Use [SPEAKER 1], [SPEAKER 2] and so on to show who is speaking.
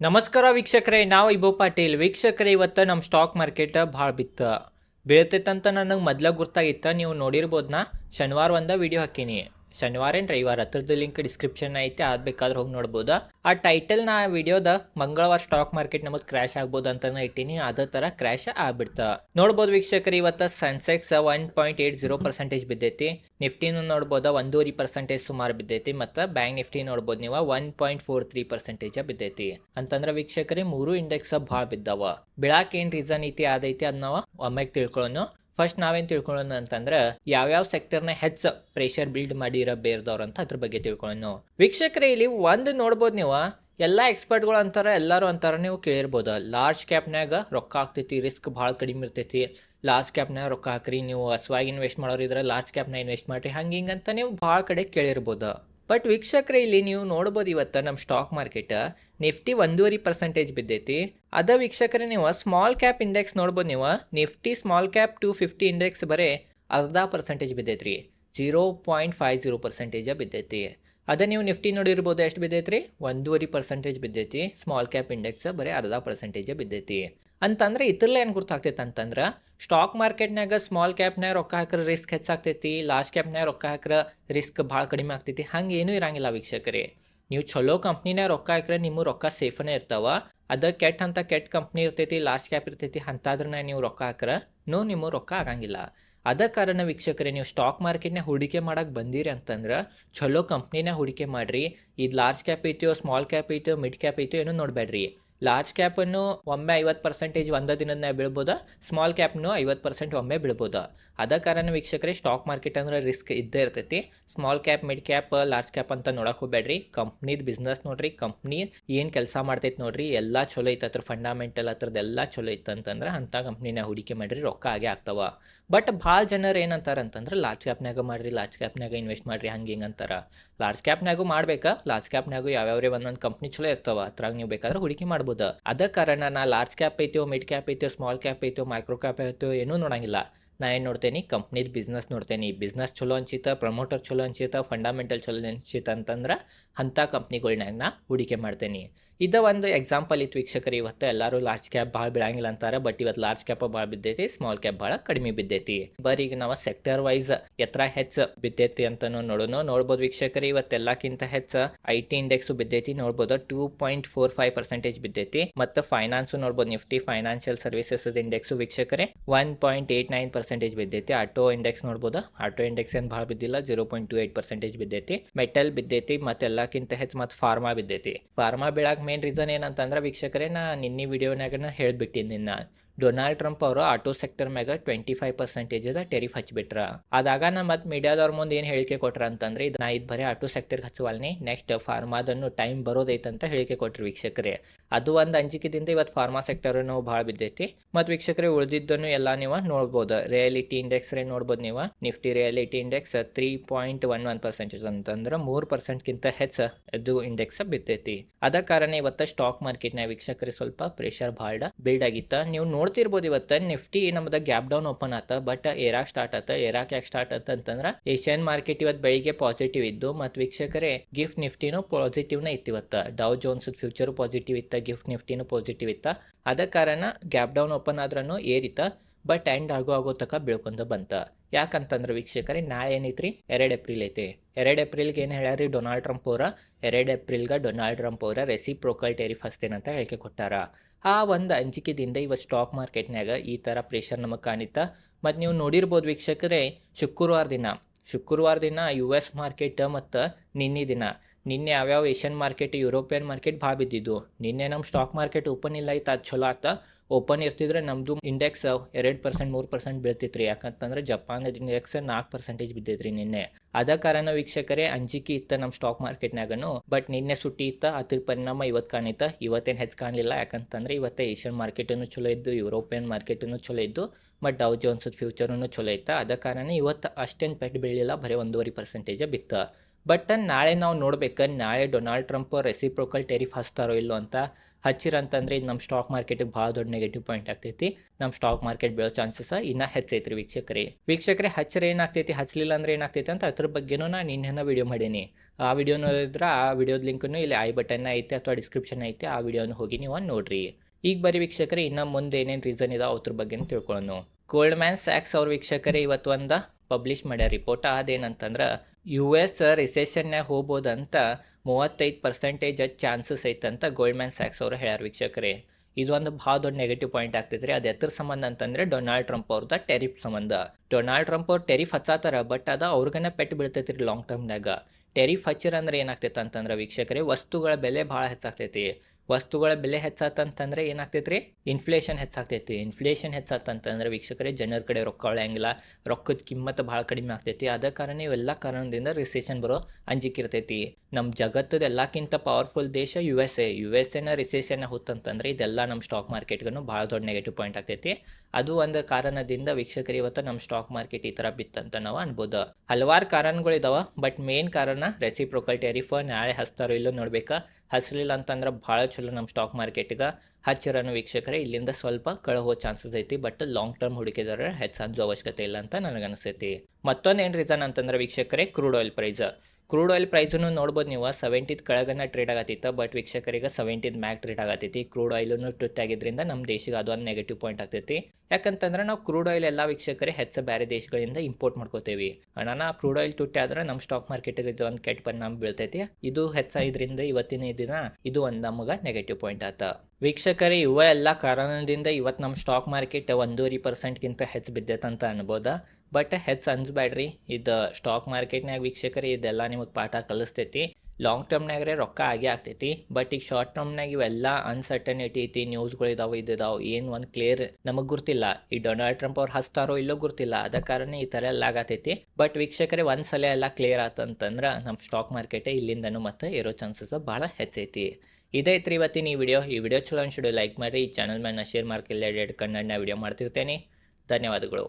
[SPEAKER 1] ನಮಸ್ಕಾರ ವೀಕ್ಷಕರೇ, ನಾವು ಇಬೋ ಪಾಟೀಲ್ ವೀಕ್ಷಕರೇ, ಇವತ್ತು ನಮ್ಮ ಸ್ಟಾಕ್ ಮಾರ್ಕೆಟ್ ಭಾಳ ಬಿತ್ತ. ಬೀಳ್ತೈತಂತ ನನಗೆ ಮೊದ್ಲ ಗೊತ್ತಾಗಿತ್ತು ನೀವು ನೋಡಿರ್ಬೋದನ್ನ ಶನಿವಾರ ಒಂದು ವಿಡಿಯೋ ಹಾಕೀನಿ. ಶನಿವಾರ ಏನು ರವಿವಾರ ಹತ್ರದ ಲಿಂಕ್ ಡಿಸ್ಕ್ರಿಪ್ಷನ್ ಐತೆ, ಅದು ಬೇಕಾದ್ರೆ ಹೋಗಿ ನೋಡ್ಬೋದು. ಆ ಟೈಟಲ್ ನಾ ವಿಡಿಯೋದ ಮಂಗಳವಾರ ಸ್ಟಾಕ್ ಮಾರ್ಕೆಟ್ ನಮಗೆ ಕ್ರ್ಯಾಶ್ ಆಗ್ಬೋದು ಅಂತಾನೆ ಇಟ್ಟಿನಿ, ಅದೇ ಥರ ಕ್ರಾಶ್ ಆಗ್ಬಿಡ್ತ. ನೋಡ್ಬೋದು ವೀಕ್ಷಕರು, ಇವತ್ತು Sensex one point eight zero percentage ಬಿದ್ದೈತಿ. ನಿಫ್ಟಿನೂ ನೋಡ್ಬೋದು, ಒಂದೂವರೆ ಪರ್ಸೆಂಟೇಜ್ ಸುಮಾರು ಬಿದ್ದೈತಿ, ಮತ್ತು ಬ್ಯಾಂಕ್ ನಿಫ್ಟಿ ನೋಡ್ಬೋದು ನೀವು one point four three percentage ಬಿದ್ದೈತಿ. ಅಂತಂದ್ರೆ ವೀಕ್ಷಕರಿ, ಮೂರು ಇಂಡೆಕ್ಸ್ ಭಾಳ ಬಿದ್ದಾವ. ಬಿಳಾಕ್ ಏನ್ ರೀಸನ್ ಐತಿ ಅದೈತಿ ಅದ್ ನಾವು ಒಮ್ಮೆಗೆ ತಿಳ್ಕೊಳ್ಳೋಣ ಫಸ್ಟ್ ನಾವೇನು ತಿಳ್ಕೊಳ್ಳೋಣ ಅಂತಂದ್ರೆ ಯಾವ್ಯಾವ ಸೆಕ್ಟರ್ನ ಹೆಚ್ಚ ಪ್ರೆಷರ್ ಬಿಲ್ಡ್ ಮಾಡಿರೋ ಬೇರ್ದವ್ರು ಅಂತ ಅದ್ರ ಬಗ್ಗೆ ತಿಳ್ಕೊಳ್ಳೋಣ. ವೀಕ್ಷಕರೇ, ಇಲ್ಲಿ ಒಂದು ನೋಡ್ಬೋದು ನೀವು. ಎಲ್ಲ ಎಕ್ಸ್ಪರ್ಟ್ಗಳು ಅಂತಾರ, ಎಲ್ಲರೂ ಅಂತಾರ, ನೀವು ಕೇಳಿರ್ಬೋದು ಲಾರ್ಜ್ ಕ್ಯಾಪ್ನ್ಯಾಗ ರೊಕ್ಕ ಆಗ್ತೈತಿ ರಿಸ್ಕ್ ಭಾಳ ಕಡಿಮೆ ಇರ್ತೈತಿ. ಲಾರ್ಜ್ ಕ್ಯಾಪ್ನ್ಯಾಗ ರೊಕ್ಕ ಹಾಕ್ರಿ, ನೀವು ಅಸ್ವಾಗಿ ಇನ್ವೆಸ್ಟ್ ಮಾಡೋರು ಇದ್ರೆ ಲಾರ್ಜ್ ಕ್ಯಾಪ್ನ ಇನ್ವೆಸ್ಟ್ ಮಾಡಿರಿ, ಹಂಗೆ ಹಿಂಗೆ ಅಂತ ನೀವು ಭಾಳ ಕಡೆ ಕೇಳಿರ್ಬೋದು. ಬಟ್ ವೀಕ್ಷಕರೇ, ಇಲ್ಲಿ ನೀವು ನೋಡ್ಬೋದು ಇವತ್ತು ನಮ್ಮ ಸ್ಟಾಕ್ ಮಾರ್ಕೆಟ್ ನಿಫ್ಟಿ ಒಂದೂವರೆ ಪರ್ಸೆಂಟೇಜ್ ಬಿದ್ದೈತಿ. ಅದ ವೀಕ್ಷಕರೇ, ನೀವು ಸ್ಮಾಲ್ ಕ್ಯಾಪ್ ಇಂಡೆಕ್ಸ್ ನೋಡ್ಬೋದು ನೀವು. Nifty small cap two fifty index ಬರೇ ಅರ್ಧ percentage ಬಿದ್ದೈತ್ರಿ. Zero point five zero percentage ಬಿದ್ದೈತಿ. ಅದೇ ನೀವು ನಿಫ್ಟಿ ನೋಡಿರ್ಬೋದು ಎಷ್ಟು ಬಿದ್ದೈತ್ರಿ? ಒಂದೂವರೆ ಪರ್ಸೆಂಟೇಜ್ ಬಿದ್ದೈತಿ. ಸ್ಮಾಲ್ ಕ್ಯಾಪ್ ಇಂಡೆಕ್ಸ್ ಬರೀ ಅರ್ಧ ಪರ್ಸೆಂಟೇಜ್ ಬಿದ್ದೈತಿ. ಅಂತಂದ್ರೆ ಇದ್ರಲ್ಲ ಏನು ಗೊತ್ತಾಗ್ತೈತೆ ಅಂತಂದ್ರೆ ಸ್ಟಾಕ್ ಮಾರ್ಕೆಟ್ನಾಗ ಸ್ಮಾಲ್ ಕ್ಯಾಪ್ನಾಗ ರೊಕ್ಕ ಹಾಕ್ರೆ ರಿಸ್ಕ್ ಹೆಚ್ಚಾಗ್ತೈತಿ ಲಾರ್ಜ್ ಕ್ಯಾಪ್ನಾಗ ರೊಕ್ಕ ಹಾಕ್ರೆ ರಿಸ್ಕ್ ಭಾಳ ಕಡಿಮೆ ಆಗ್ತೈತಿ, ಹಂಗೆ ಏನೂ ಇರಂಗಿಲ್ಲ ವೀಕ್ಷಕರೇ. ನೀವು ಚಲೋ ಕಂಪ್ನಿನಾಗ ರೊಕ್ಕ ಹಾಕ್ರೆ ನಿಮ್ಮ ರೊಕ್ಕ ಸೇಫನೇ ಇರ್ತಾವ. ಅದ ಕೆಟ್ಟ ಅಂತ ಕೆಟ್ಟ ಕಂಪ್ನಿ ಇರ್ತೈತಿ ಲಾಸ್ಟ್ ಕ್ಯಾಪ್ ಇರ್ತೈತಿ ಅಂತಾದ್ರನ್ನ ನೀವು ರೊಕ್ಕ ಹಾಕ್ರೆ ನೋ ನಿಮ್ಮ ರೊಕ್ಕ ಆಗಂಗಿಲ್ಲ. ಅದ ಕಾರಣ ವೀಕ್ಷಕರೇ, ನೀವು ಸ್ಟಾಕ್ ಮಾರ್ಕೆಟ್ನ ಹೂಡಿಕೆ ಮಾಡಕ್ಕೆ ಬಂದಿರಿ ಅಂತಂದ್ರೆ ಚಲೋ ಕಂಪ್ನಿನ ಹೂಡಿಕೆ ಮಾಡಿರಿ. ಇದು ಲಾರ್ಜ್ ಕ್ಯಾಪ್ ಐತೋ ಸ್ಮಾಲ್ ಕ್ಯಾಪ್ ಐತೋ ಮಿಡ್ ಕ್ಯಾಪ್ ಐತೋ ಏನೋ ನೋಡಬೇಡ್ರಿ ಲಾರ್ಜ್ ಕ್ಯಾಪನ್ನು ಒಮ್ಮೆ ಐವತ್ತು ಪರ್ಸೆಂಟೇಜ್ ಒಂದೇ ದಿನದ ಬೀಳ್ಬೋದ? ಸ್ಮಾಲ್ ಕ್ಯಾಪ್ನು ಐವತ್ತು ಪರ್ಸೆಂಟ್ ಒಮ್ಮೆ ಬೀಳ್ಬೋದು? ಅದ ಕಾರಣ ವೀಕ್ಷಕರೇ ಸ್ಟಾಕ್ ಮಾರ್ಕೆಟ್ ಅಂದ್ರೆ ರಿಸ್ಕ್ ಇದ್ದೇ ಇರ್ತೈತಿ. Small cap mid cap large cap ಅಂತ ನೋಡಕ್ಕೆ ಹೋಗ್ಬೇಡ್ರಿ. ಕಂಪ್ನಿದ್ ಬಿಸ್ನೆಸ್ ನೋಡ್ರಿ ಕಂಪ್ನಿ ಏನು ಕೆಲಸ ಮಾಡ್ತೈತೆ ನೋಡ್ರಿ, ಎಲ್ಲ ಚಲೋ ಐತೆ ಅದ್ರ ಫಂಡಮೆಂಟಲ್ ಅದ್ರದ್ದು ಎಲ್ಲ ಚಲೋ ಐತೆ ಅಂತಂದ್ರೆ ಅಂಥ ಕಂಪ್ನಿನ ಹೂಡಿಕೆ ಮಾಡ್ರಿ ರೊಕ್ಕ ಆಗೇ ಆಗ್ತಾವ. ಬಟ್ ಭಾಳ ಜನರು ಏನಂತಾರೆ ಅಂತಂದ್ರೆ ಲಾರ್ಜ್ ಕ್ಯಾಪ್ನಾಗ ಮಾಡ್ರಿ ಲಾರ್ಜ್ ಕ್ಯಾಪ್ನಾಗ ಇನ್ವೆಸ್ಟ್ ಮಾಡ್ರಿ, ಹಂಗೆ ಹಿಂಗೆ ಅಂತಾರ. ಲಾರ್ಜ್ ಕ್ಯಾಪ್ನಾಗೂ ಮಾಡ್ಬೇಕಾ ಲಾರ್ಜ್ ಕ್ಯಾಪ್ನಾಗೂ ಯಾವ್ಯಾವ್ರಿ ಒಂದೊಂದು ಕಂಪ್ನಿ ಚಲೋ ಇರ್ತಾವ, ಅದ್ರಾಗ ನೀವು ಬೇಕಾದ್ರೆ ಹೂಡಿಕೆ ಮಾಡ್ಬೋದು. ಅದ ಕಾರಣ ನಾ ಲಾರ್ಜ್ ಕ್ಯಾಪ್ ಐತೋ ಮಿಡ್ ಕ್ಯಾಪ್ ಐತೋ ಸ್ಮಾಲ್ ಕ್ಯಾಪ್ ಐತೋ ಮೈಕ್ರೋ ಕ್ಯಾಪ್ ಐತೋ ಏನೂ ನೋಡಂಗಿಲ್ಲ. ನಾ ಏನು ನೋಡ್ತೇನೆ ಕಂಪ್ನಿದ ಬಿಸ್ನೆಸ್ ನೋಡ್ತೇನೆ. ಬಿಸ್ನೆಸ್ ಚಲೋ ಅನ್ಸಿತ ಪ್ರಮೋಟರ್ ಚಲೋ ಅನ್ಸಿತ ಫಂಡಮೆಂಟಲ್ ಚಲೋ ಅನ್ಸಿತ ಅಂತಂದ್ರೆ ಅಂಥ ಕಂಪ್ನಿಗಳ್ನಾಗ ನಾ ಹೂಡಿಕೆ ಮಾಡ್ತೇನೆ. ಇದ ಒಂದು ಎಕ್ಸಾಂಪಲ್ ಇತ್ತು ವೀಕ್ಷಕರು, ಇವತ್ತು ಎಲ್ಲರೂ ಲಾರ್ಜ್ ಕ್ಯಾಪ್ ಭಾಳ ಬಿಡಂಗಿಲ್ಲ ಅಂತಾರೆ ಬಟ್ ಇವತ್ತು ಲಾರ್ಜ್ ಕ್ಯಾಪ್ ಭಾಳ ಬಿದ್ದೈತಿ ಸ್ಮಾಲ್ ಕ್ಯಾಪ್ ಭಾಳ ಕಡಿಮೆ ಬಿದ್ದೈತಿ. ಬರೀ ಈಗ ನಾವು ಸೆಕ್ಟರ್ ವೈಸ್ ಎತ್ತರ ಹೆಚ್ಚು ಬಿದ್ದೈತಿ ಅಂತಾನು ನೋಡೋಣ ನೋಡ್ಬೋದು ವೀಕ್ಷಕರು, ಇವತ್ತೆಲ್ಲಕ್ಕಿಂತ ಹೆಚ್ಚು ಐ ಟಿ ಇಂಡೆಕ್ಸ್ ಬಿದ್ದೈತಿ, ನೋಡ್ಬೋದು two point four five percentage ಬಿದ್ದೈತಿ. ಮತ್ತು ಫೈನಾನ್ಸ್ ನೋಡ್ಬೋದು ನಿಫ್ಟಿ ಫೈನಾನ್ಷಿಯಲ್ ಸರ್ವಿಸಸ್ ಇಂಡೆಕ್ಸ್ ವೀಕ್ಷಕರೇ one point eight nine percentage ಬಿದ್ದೈತಿ. Auto index ನೋಡ್ಬೋದು ಆಟೋ ಇಂಡೆಕ್ಸ್ ಏನು ಭಾಳ ಬಿದ್ದಿಲ್ಲ zero point two eight percentage ಬಿದ್ದೈತಿ. Metal ಬಿದ್ದೈತಿ, ಮತ್ತೆಲ್ಲಕ್ಕಿಂತ ಹೆಚ್ಚು ಮತ್ತು ಫಾರ್ಮಾ ಬಿದ್ದೈತಿ. ಫಾರ್ಮಾ ಬೀಳಾಕ ಮೇನ್ ರೀಸನ್ ಏನಂತಂದ್ರೆ ವೀಕ್ಷಕರೇ, ನಾ ನಿನ್ನೆ ವಿಡಿಯೋನಾಗ ಹೇಳ್ಬಿಟ್ಟಿನಿ ನಿನ್ನ ಡೊನಾಲ್ಡ್ ಟ್ರಂಪ್ ಅವರು ಆಟೋ ಸೆಕ್ಟರ್ ಮ್ಯಾಗ ಟ್ವೆಂಟಿ ಫೈವ್ ಪರ್ಸೆಂಟೇಜ್ ಟೆರಿಫ್ ಹಚ್ಬಿಟ್ರ. ಅದಾಗ ನಾ ಮತ್ತೆ ಮೀಡಿಯಾದವ್ರ ಮುಂದೆ ಏನು ಹೇಳಿಕೆ ಕೊಟ್ರ ಅಂತಂದ್ರೆ, ಇದು ನಾ ಇದು ಬರೀ ಆಟೋ ಸೆಕ್ಟರ್ಗೆ ಹಚ್ಚುವಲ್ನಿ ನೆಕ್ಸ್ಟ್ ಫಾರ್ಮಾದನ್ನು ಟೈಮ್ ಬರೋದೈತಂತ ಹೇಳಿಕೆ ಕೊಟ್ರು ವೀಕ್ಷಕರೇ. ಅದು ಒಂದು ಅಂಜಿಕೆದಿಂದ ಇವತ್ತು ಫಾರ್ಮಾ ಸೆಕ್ಟರ್ನು ಭಾಳ ಬಿದ್ದೈತಿ. ಮತ್ತು ವೀಕ್ಷಕರೇ, ಉಳಿದಿದ್ದನ್ನು ಎಲ್ಲ ನೀವು ನೋಡ್ಬೋದು. ರಿಯಾಲಿಟಿ ಇಂಡೆಕ್ಸ್ ರೇ ನೋಡ್ಬೋದು ನೀವು. Nifty realty index three point one one percentage ಅಂತಂದ್ರೆ ಮೂರು ಪರ್ಸೆಂಟ್ಗಿಂತ ಹೆಚ್ಚು ಇದು ಇಂಡೆಕ್ಸ್ ಬಿದ್ದೈತಿ. ಅದ ಕಾರಣ ಇವತ್ತು ಸ್ಟಾಕ್ ಮಾರ್ಕೆಟ್ನ ವೀಕ್ಷಕರೆ ಸ್ವಲ್ಪ ಪ್ರೆಷರ್ ಭಾಳ ಬಿಲ್ಡ್ ಆಗಿತ್ತ. ನೀವು ನೋಡ್ತಿರ್ಬೋದು ಇವತ್ತು ನಿಫ್ಟಿ ನಮ್ದು ಗ್ಯಾಪ್ ಡೌನ್ ಓಪನ್ ಆತ ಬಟ್ ಏರಾ ಸ್ಟಾರ್ಟ್ ಆತ. ಏರಾಕ್ ಯಾಕೆ ಸ್ಟಾರ್ಟ್ ಆತ ಅಂತಂದ್ರೆ ಏಷ್ಯನ್ ಮಾರ್ಕೆಟ್ ಇವತ್ತು ಬೆಳಿಗ್ಗೆ ಪಾಸಿಟಿವ್ ಇದ್ದು, ಮತ್ತು ವೀಕ್ಷಕರೇ ಗಿಫ್ಟ್ ನಿಫ್ಟಿನೂ ಪಾಸಿಟಿವ್ನ ಇತ್ತು ಇವತ್ತು. ಡೌ ಜೋನ್ಸ್ ಫ್ಯೂಚರ್ ಪಾಸಿಟಿವ್ ಇತ್ತ. ಗಿಫ್ಟ್ ನಿಫ್ಟಿನೂ ಪಾಸಿಟಿವ್ ಇತ್ತ. ಅದ ಕಾರಣ ಗ್ಯಾಪ್ ಡೌನ್ ಓಪನ್ ಆದ್ರೂ ಏರಿತ ಬಟ್ ಎಂಡ್ ಆಗೋ ಆಗೋ ತಕ ಬೀಳ್ಕೊಂಡು ಬಂತ. ಯಾಕಂತಂದ್ರೆ ವೀಕ್ಷಕರೇ, ನಾಳೆ ಏನೈತ್ರಿ? ಎರಡು ಏಪ್ರಿಲ್ ಐತಿ. ಎರಡು ಏಪ್ರಿಲ್ಗೆ ಏನು ಹೇಳ್ಯಾರಿ ಡೊನಾಲ್ಡ್ ಟ್ರಂಪ್ ಅವರ. ಎರಡು ಏಪ್ರಿಲ್ಗೆ ಡೊನಾಲ್ಡ್ ಟ್ರಂಪ್ ಅವರ ರೆಸಿಪ್ರೋಕಲ್ ಟೆರಿಫ್ ಅಂತ ಹೇಳಿಕೆ ಕೊಟ್ಟಾರ. ಆ ಒಂದು ಅಂಜಿಕೆದಿಂದ ಇವತ್ತು ಸ್ಟಾಕ್ ಮಾರ್ಕೆಟ್ನಾಗ ಈ ಥರ ಪ್ರೆಷರ್ ನಮಗೆ ಕಾಣಿತ್ತ. ಮತ್ತು ನೀವು ನೋಡಿರ್ಬೋದು ವೀಕ್ಷಕರೇ, ಶುಕ್ರವಾರ ದಿನ. ಶುಕ್ರವಾರ ದಿನ ಯು ಎಸ್ ಮಾರ್ಕೆಟ್ ಮತ್ತು ನಿನ್ನೆ ದಿನ. ನಿನ್ನೆ ಯಾವ್ಯಾವ ಏಷ್ಯನ್ ಮಾರ್ಕೆಟ್, ಯುರೋಪಿಯನ್ ಮಾರ್ಕೆಟ್ ಭಾಳ ಬಿದ್ದಿದ್ದು ನಿನ್ನೆ ನಮ್ಮ ಸ್ಟಾಕ್ ಮಾರ್ಕೆಟ್ ಓಪನ್ ಇಲ್ಲ ಇತ್ತು ಅದು ಚಲೋ ಆತ. ಓಪನ್ ಇರ್ತಿದ್ರೆ ನಮ್ಮದು ಇಂಡೆಕ್ಸ್ ಎರಡು ಪರ್ಸೆಂಟ್, ಮೂರು ಪರ್ಸೆಂಟ್ ಬೀಳ್ತಿತ್ತು ರೀ ಯಾಕಂತಂದ್ರೆ ಜಪಾನ್ ಇಂಡೆಕ್ಸ್ ನಾಲ್ಕು ಪರ್ಸೆಂಟೇಜ್ ಬಿದ್ದೈತ್ರಿ ನಿನ್ನೆ. ಅದ ಕಾರಣ ವೀಕ್ಷಕರೇ, ಅಂಜಿಕೆ ಇತ್ತ ನಮ್ಮ ಸ್ಟಾಕ್ ಮಾರ್ಕೆಟ್ನಾಗನು ಬಟ್ ನಿನ್ನೆ ಸುಟ್ಟಿ ಇತ್ತ, ಅದ್ರ ಪರಿಣಾಮ ಇವತ್ತು ಕಾಣಿತ್ತ ಇವತ್ತೇನು ಹೆಚ್ಚು ಕಾಣಲಿಲ್ಲ. ಯಾಕಂತಂದ್ರೆ ಇವತ್ತು ಏಷ್ಯನ್ ಮಾರ್ಕೆಟನ್ನು ಚಲೋ ಇದ್ದು, ಯುರೋಪಿಯನ್ ಮಾರ್ಕೆಟನ್ನು ಚಲೋ ಇದ್ದು ಬಟ್ ಡೌ ಜೋನ್ಸ್ ಫ್ಯೂಚರನ್ನು ಚಲೋ ಇತ್ತ. ಅದ ಕಾರಣ ಇವತ್ತು ಅಷ್ಟೇನು ಪೆಟ್ ಬೀಳಲಿಲ್ಲ, ಬರೀ ಒಂದೂವರೆ ಪರ್ಸೆಂಟೇಜ ಬಿತ್ತ. ಬಟ್ ನಾಳೆ ನಾವು ನೋಡ್ಬೇಕು, ನಾಳೆ ಡೊನಾಲ್ಡ್ ಟ್ರಂಪ್ ರೆಸಿಪ್ರೋಕಲ್ ಟೆರಿಫ್ ಹಚ್ತಾರೋ ಇಲ್ಲೋ ಅಂತ ಹಚ್ಚಿರಂತಂದ್ರೆ ಇದು ನಮ್ಮ ಸ್ಟಾಕ್ ಮಾರ್ಕೆಟ್ಗೆ ಭಾಳ ದೊಡ್ಡ ನೆಗೆಟಿವ್ ಪಾಯಿಂಟ್ ಆಗ್ತೈತಿ. ನಮ್ಮ ಸ್ಟಾಕ್ ಮಾರ್ಕೆಟ್ ಬೆಳೋ ಚಾನ್ಸಸ್ ಇನ್ನೂ ಹೆಚ್ಚೈತ್ರಿ ವೀಕ್ಷಕರೇ. ವೀಕ್ಷಕರೇ, ಹಚ್ಚರ ಏನಾಗ್ತೈತಿ ಹಚ್ಚಲಿಲ್ಲ ಅಂದ್ರೆ ಏನಾಗ್ತೈತಿ ಅಂತ ಅದ್ರ ಬಗ್ಗೆನೂ ನಾನು ಇನ್ನೇನ ವಿಡಿಯೋ ಮಾಡೀನಿ. ಆ ವಿಡಿಯೋ ನೋಡಿದ್ರೆ ಆ ವಿಡಿಯೋದ ಲಿಂಕನ್ನು ಇಲ್ಲಿ ಐ ಬಟನ್ ಐತೆ ಅಥವಾ ಡಿಸ್ಕ್ರಿಪ್ಷನ್ ಐತೆ, ಆ ವಿಡಿಯೋನ ಹೋಗಿ ನೀವು ನೋಡ್ರಿ. ಈಗ ಬರೀ ವೀಕ್ಷಕರೇ, ಇನ್ನು ಮುಂದೆ ಏನೇನು ರೀಸನ್ ಇದಾವೆ ಅದ್ರ ಬಗ್ಗೆ ತಿಳ್ಕೊಳ್ಳೋಣ ಗೋಲ್ಡ್ ಮ್ಯಾನ್ ಸ್ಯಾಕ್ಸ್ ಅವ್ರ ವೀಕ್ಷಕರೇ ಇವತ್ತು ಒಂದು ಪಬ್ಲಿಷ್ ಮಾಡ್ಯಾರ ರಿಪೋರ್ಟ್ ಅದೇನಂತಂದ್ರೆ ಯು ಎಸ್ ರಿಸೆಷನ್ನಾಗ ಹೋಗ್ಬೋದಂತ ಮೂವತ್ತೈದು ಪರ್ಸೆಂಟೇಜ್ ಚಾನ್ಸಸ್ ಐತಂತ ಗೋಲ್ಡ್ ಮ್ಯಾನ್ ಸ್ಯಾಕ್ಸ್ ಅವರು ಹೇಳ್ಯಾರ ವೀಕ್ಷಕರೇ. ಇದೊಂದು ಭಾಳ ದೊಡ್ಡ ನೆಗೆಟಿವ್ ಪಾಯಿಂಟ್ ಆಗ್ತೈತ್ರಿ. ಅದು ಎತ್ತರ ಸಂಬಂಧ ಅಂತಂದ್ರೆ ಡೊನಾಲ್ಡ್ ಟ್ರಂಪ್ ಅವ್ರದ ಟೆರಿಫ್ ಸಂಬಂಧ. ಡೊನಾಲ್ಡ್ ಟ್ರಂಪ್ ಅವ್ರು ಟೆರಿಫ್ ಹಚ್ಚಾತಾರ ಬಟ್ ಅದು ಅವ್ರಿಗನ ಪೆಟ್ಟು ಬೀಳ್ತೈತ್ರಿ ಲಾಂಗ್ ಟರ್ಮ್ನಾಗ ಟೆರಿಫ್ ಹಚ್ಚಿರ ಅಂದ್ರೆ ಏನಾಗ್ತೈತೆ ಅಂತಂದ್ರೆ ವೀಕ್ಷಕರೇ, ವಸ್ತುಗಳ ಬೆಲೆ ಭಾಳ ಹೆಚ್ಚಾಗ್ತೈತಿ. ವಸ್ತುಗಳ ಬೆಲೆ ಹೆಚ್ಚಾತಂತಂದ್ರೆ ಏನಾಗ್ತೈತ್ರಿ? ಇನ್ಫ್ಲೇಷನ್ ಹೆಚ್ಚಾಗ್ತೈತಿ. ಇನ್ಫ್ಲೇಷನ್ ಹೆಚ್ಚಾತಂತಂದ್ರೆ ವೀಕ್ಷಕರೇ, ಜನರ ಕಡೆ ರೊಕ್ಕ ಉಳಿಯಂಗಿಲ್ಲ ರೊಕ್ಕದ ಕಿಮ್ಮತ್ತು ಭಾಳ ಕಡಿಮೆ ಆಗ್ತೈತಿ. ಅದ ಕಾರಣ ಇವೆಲ್ಲ ಕಾರಣದಿಂದ ರಿಸೆಷನ್ ಬರೋ ಅಂಜಿಕೆ ಇರ್ತೈತಿ ನಮ್ಮ ಜಗತ್ತದ ಎಲ್ಲಕ್ಕಿಂತ ಪವರ್ಫುಲ್ ದೇಶ U S A U S ಎನ ರಿಸೆಷನ್ ಹೊತ್ತಂತಂದ್ರೆ ಇದೆಲ್ಲ ನಮ್ಮ ಸ್ಟಾಕ್ ಮಾರ್ಕೆಟ್ಗೂ ಭಾಳ ದೊಡ್ಡ ನೆಗೆಟಿವ್ ಪಾಯಿಂಟ್ ಆಗ್ತೈತಿ. ಅದು ಒಂದು ಕಾರಣದಿಂದ ವೀಕ್ಷಕರು, ಇವತ್ತು ನಮ್ಮ ಸ್ಟಾಕ್ ಮಾರ್ಕೆಟ್ ಈ ಥರ ಬಿತ್ತಂತ ನಾವು ಅನ್ಬೋದು. ಹಲವಾರು ಕಾರಣಗಳಿದಾವ ಬಟ್ ಮೇನ್ ಕಾರಣ ರೆಸಿಪ್ರೋಕಲ್ ಟೆರಿಫ ನಾಳೆ ಹಸ್ತಾರೋ ಇಲ್ಲೋ ನೋಡ್ಬೇಕಾ? ಹಚ್ಚಲಿಲ್ಲ ಅಂತಂದ್ರೆ ಭಾಳ ಚಲೋ ನಮ್ಮ ಸ್ಟಾಕ್ ಮಾರ್ಕೆಟ್ಗೆ ಹಚ್ಚಿರೋ ವೀಕ್ಷಕರೇ, ಇಲ್ಲಿಂದ ಸ್ವಲ್ಪ ಕಳ ಹೋಗೋ ಚಾನ್ಸಸ್ ಐತಿ ಬಟ್ ಲಾಂಗ್ ಟರ್ಮ್ ಹುಡುಕಿದ್ರೆ ಹೆಚ್ಚು ಅವಶ್ಯಕತೆ ಇಲ್ಲ ಅಂತ ನನಗೆ ಅನಿಸ್ತೈತಿ ಮತ್ತೊಂದು ಏನು ರೀಸನ್ ಅಂತಂದ್ರೆ ವೀಕ್ಷಕರೇ crude oil price crude oil ಪ್ರೈಸನ್ನು ನೋಡ್ಬೋದು ನೀವು. ಸೆವೆಂಟಿದ್ ಕೆಳಗನ ಟ್ರೇಡ್ ಆಗತ್ತಿತ್ತು ಬಟ್ ವೀಕ್ಷಕರಿಗೆ ಸೆವೆಂಟಿದ್ ಮ್ಯಾಕ್ ಟ್ರೇಡ್ ಆಗತ್ತೈತಿ ಕ್ರೂಡ್ ಆಯಿಲನ್ನು ಟ್ವಿಟ್ ಆಗಿದ್ರಿಂದ ನಮ್ಮ ದೇಶಕ್ಕೆ ಅದೊಂದು ನೆಗೆಟಿವ್ ಪಾಯಿಂಟ್ ಆಗ್ತೈತಿ. ಯಾಕಂತಂದ್ರೆ ನಾವು ಕ್ರೂಡ್ ಆಯಿಲ್ ಎಲ್ಲ ವೀಕ್ಷಕರೇ ಹೆಚ್ಚು ಬೇರೆ ದೇಶಗಳಿಂದ ಇಂಪೋರ್ಟ್ ಮಾಡ್ಕೋತೀವಿ. ಹಣನ ಕ್ರೂಡ್ ಆಯಿಲ್ ತುಟ್ಟಿ ಆದ್ರೆ ನಮ್ಮ ಸ್ಟಾಕ್ ಮಾರ್ಕೆಟ್ಗೆ ಇದು ಒಂದು ಕೆಟ್ಟ ಪರಿಣಾಮ ಬೀಳ್ತೈತಿ. ಇದು ಹೆಚ್ಚಾಗಿದ್ರಿಂದ ಇವತ್ತಿನ ದಿನ ಇದು ಒಂದು ನಮಗೆ ನೆಗೆಟಿವ್ ಪಾಯಿಂಟ್ ಆತ. ವೀಕ್ಷಕರೇ, ಇವ ಎಲ್ಲ ಕಾರಣದಿಂದ ಇವತ್ತು ನಮ್ಮ ಸ್ಟಾಕ್ ಮಾರ್ಕೆಟ್ ಒಂದೂವರೆ ಪರ್ಸೆಂಟ್ಗಿಂತ ಹೆಚ್ಚು ಬಿದ್ದೈತಂತ ಅನ್ಬೋದ. ಬಟ್ ಹೆಚ್ಚು ಅನ್ಸ್ಬೇಡ್ರಿ. ಇದು ಸ್ಟಾಕ್ ಮಾರ್ಕೆಟ್ನಾಗ ವೀಕ್ಷಕರಿ ಇದೆಲ್ಲ ನಿಮಗೆ ಪಾಠ ಕಲಿಸ್ತೈತಿ. ಲಾಂಗ್ ಟರ್ಮ್ನಾಗ್ರೆ ರೊಕ್ಕ ಆಗೇ ಆಗ್ತೈತಿ. ಬಟ್ ಈಗ ಶಾರ್ಟ್ ಟರ್ಮ್ನಾಗ ಇವೆಲ್ಲ ಅನ್ಸರ್ಟನಿಟಿ ಐತಿ ನ್ಯೂಸ್ಗಳು ಇದಾವೆ ಇದಾವೆ, ಏನು ಒಂದು ಕ್ಲಿಯರ್ ನಮಗೆ ಗೊತ್ತಿಲ್ಲ ಈ ಡೊನಾಲ್ಡ್ ಟ್ರಂಪ್ ಅವ್ರು ಹಸ್ತಾರೋ ಇಲ್ಲೋ ಗೊತ್ತಿಲ್ಲ ಅದ ಕಾರಣ ಈ ಥರ ಎಲ್ಲ ಆಗತೈತಿ. ಬಟ್ ವೀಕ್ಷಕರೇ ಒಂದು ಸಲ ಎಲ್ಲ ಕ್ಲಿಯರ್ ಆತಂತಂದ್ರೆ ನಮ್ಮ ಸ್ಟಾಕ್ ಮಾರ್ಕೆಟೇ ಇಲ್ಲಿಂದನೂ ಮತ್ತೆ ಇರೋ ಚಾನ್ಸಸ್ ಭಾಳ ಹೆಚ್ಚೈತಿ ಇದೈತ್ರಿ ಇವತ್ತಿನ ಈ ವಿಡಿಯೋ ಈ ವಿಡಿಯೋ ಚಲೋ ಅನ್ಸಿಡು ಲೈಕ್ ಮಾಡಿರಿ. ಈ ಚಾನಲ್ ಮೇಲೆ ಶೇರ್ ಮಾರ್ಕೆಟ್ ಕನ್ನಡನ ವಿಡಿಯೋ ಮಾಡ್ತಿರ್ತೇನೆ. ಧನ್ಯವಾದಗಳು.